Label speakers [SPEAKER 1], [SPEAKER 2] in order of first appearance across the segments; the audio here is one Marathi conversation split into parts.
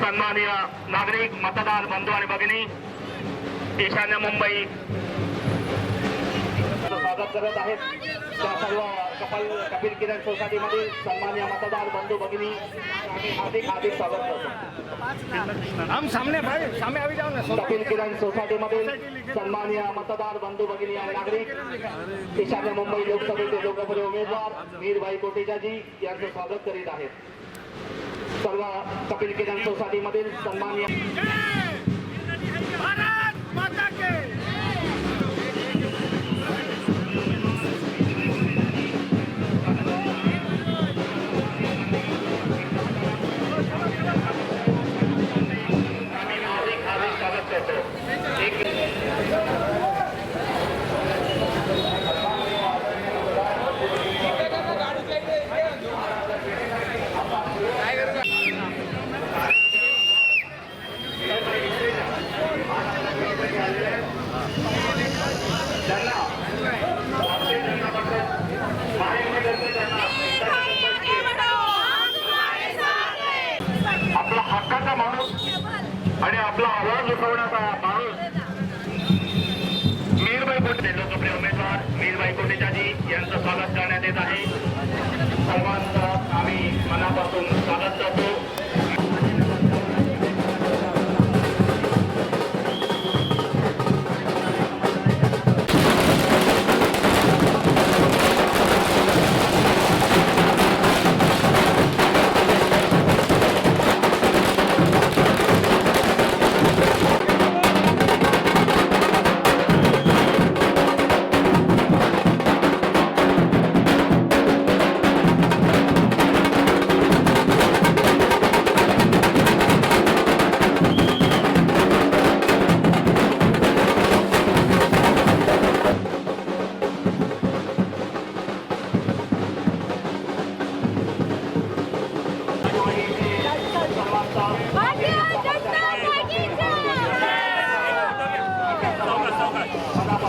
[SPEAKER 1] सन्माननीय नागरिक मतदार बंधू आणि भगिनी ईशान्य मुंबई. स्वागत करत आहेत त्या सर्व कपल कपिल किरण सोसायटीमधील सन्मान्य मतदार बंधू भगिनी. आम्ही हार्दिक हार्दिक स्वागत करतो.
[SPEAKER 2] हम सामने भाई सामने अभी जाओ ना
[SPEAKER 1] कपिल किरण सोसायटीमधील सन्मान्य मतदार बंधू भगिनी आणि नागरिक ईशान्य मुंबई लोकसभेचे लोकप्रिय उमेदवार मीरबाई कोटेचाजी यांचं स्वागत करीत आहेत. सर्व कपिल किरण सोसायटीमधील सन्मान्य आणि आपला आवाज उठवण्याचा माणूस मीरबाई कोटे लोकप्रिय उमेदवार मीरबाई कोटेचाजी यांचं स्वागत करण्यात येत आहे. सर्वांचं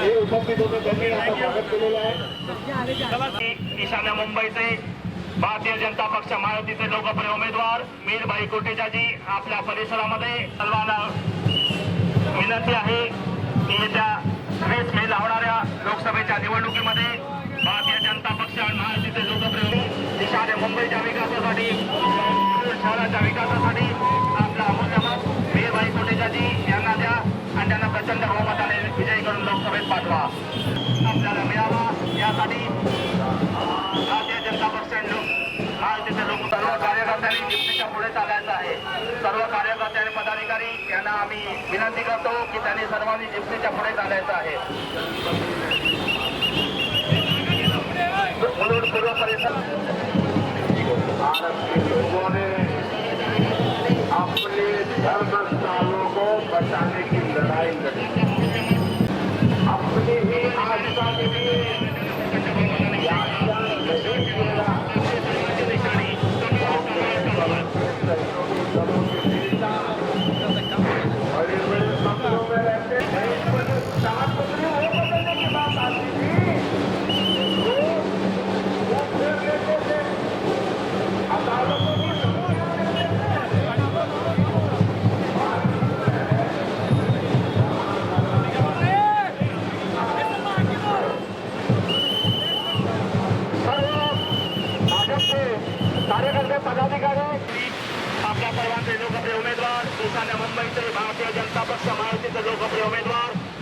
[SPEAKER 1] हे उपस्थित होते त्यांनी स्वागत केलेलं आहे ईशान्य मुंबईचे भारतीय जनता पक्ष महायुतीचे लोकप्रिय उमेदवार मीरभाई कोटेचाजी आपल्या परिसरामध्ये सर्वांना विनंती करतो की त्यांनी सर्वांनी जिप्सीच्या पुढे चालायचं आहे. पूर्व परिसर.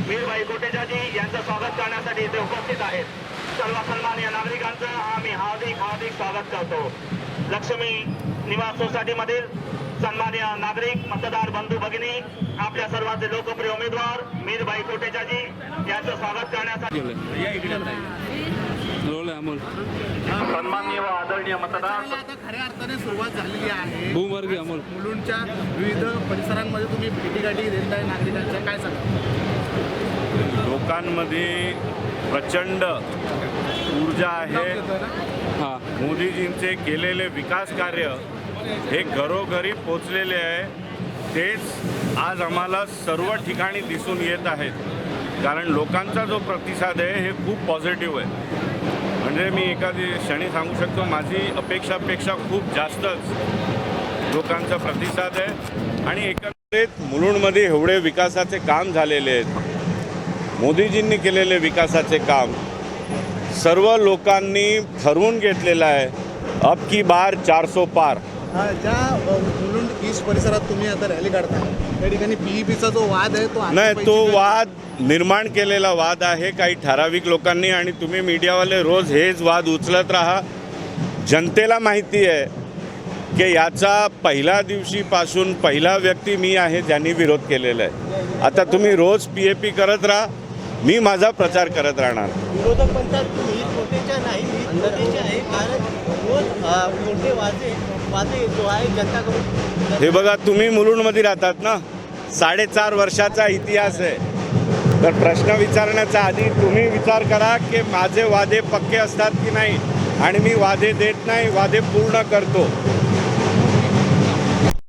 [SPEAKER 1] उमेदवार मीरबाई कोटेचाजी यांचं स्वागत करण्यासाठी इथे उपस्थित आहेत. सर्व सन्मान्य नागरिकांचं आम्ही हार्दिक हार्दिक स्वागत करतो. लक्ष्मी निवास सोसायटीमधील सन्मान्य नागरिक मतदार बंधू भगिनी आपल्या सर्वांचे लोकप्रिय उमेदवार मीरबाई कोटेचाजी यांचं स्वागत करण्यासाठी
[SPEAKER 2] या इकडे
[SPEAKER 3] रोल अमोल
[SPEAKER 1] सन्माननीय व आदरणीय मतदार
[SPEAKER 4] खऱ्या अर्थाने सुरुवात झालेली आहे.
[SPEAKER 3] भूमार्गी अमोल.
[SPEAKER 4] मुलुंडच्या विविध परिसरांमध्ये तुम्ही भेटीगाठी देत आहे नागरिकांच्या. काय सांगा
[SPEAKER 5] लोकांमध्ये प्रचंड ऊर्जा आहे.
[SPEAKER 3] हां.
[SPEAKER 5] मोदीजींचे केलेले विकास कार्य हे घरोघरी पोचलेले आहे. तेच आज आम्हाला सर्व ठिकाणी दिसून येत आहेत. कारण लोकांचा जो प्रतिसाद आहे हे खूप पॉझिटिव्ह आहे. म्हणजे मी एखादी क्षणी सांगू शकतो माझी अपेक्षापेक्षा खूप जास्तच लोकांचा प्रतिसाद आहे. आणि एकंदरीत मुलुंडमध्ये एवढे विकासाचे काम झालेले आहेत. मोदीजींनी केलेले विकासाचे काम सर्व लोकांनी ठरवून घेतलेलं आहे. अब की बार चारसो पार.
[SPEAKER 4] हा, ज्या मुलुंड ईस्ट परिसरात तुम्ही आता रॅली काढता त्या ठिकाणी पीईपीचा जो वाद आहे तो
[SPEAKER 5] नाही तो वाद निर्माण केलेला वाद आहे काही ठराविक लोकांनी आणि तुम्ही मीडियावाले रोज हेच वाद उचलत राहा. जनतेला माहिती आहे की याचा पहिल्या दिवशीपासून पहिला व्यक्ती मी आहे ज्यांनी विरोध केलेला आहे. आता तुम्ही रोज पी ए पी करत राहा. मी माझा प्रचार करत राहणार.
[SPEAKER 6] विरोधक म्हणतात नाही आहे कारण रोज वाजे वाजे जो आहे
[SPEAKER 5] हे बघा तुम्ही मुलुंडमध्ये राहतात ना? साडेचार वर्षाचा इतिहास आहे. तर प्रश्न विचारण्याचा आधी तुम्ही विचार करा की माझे वादे पक्के असतात की नाही? आणि मी वादे देत नाही वादे पूर्ण करतो.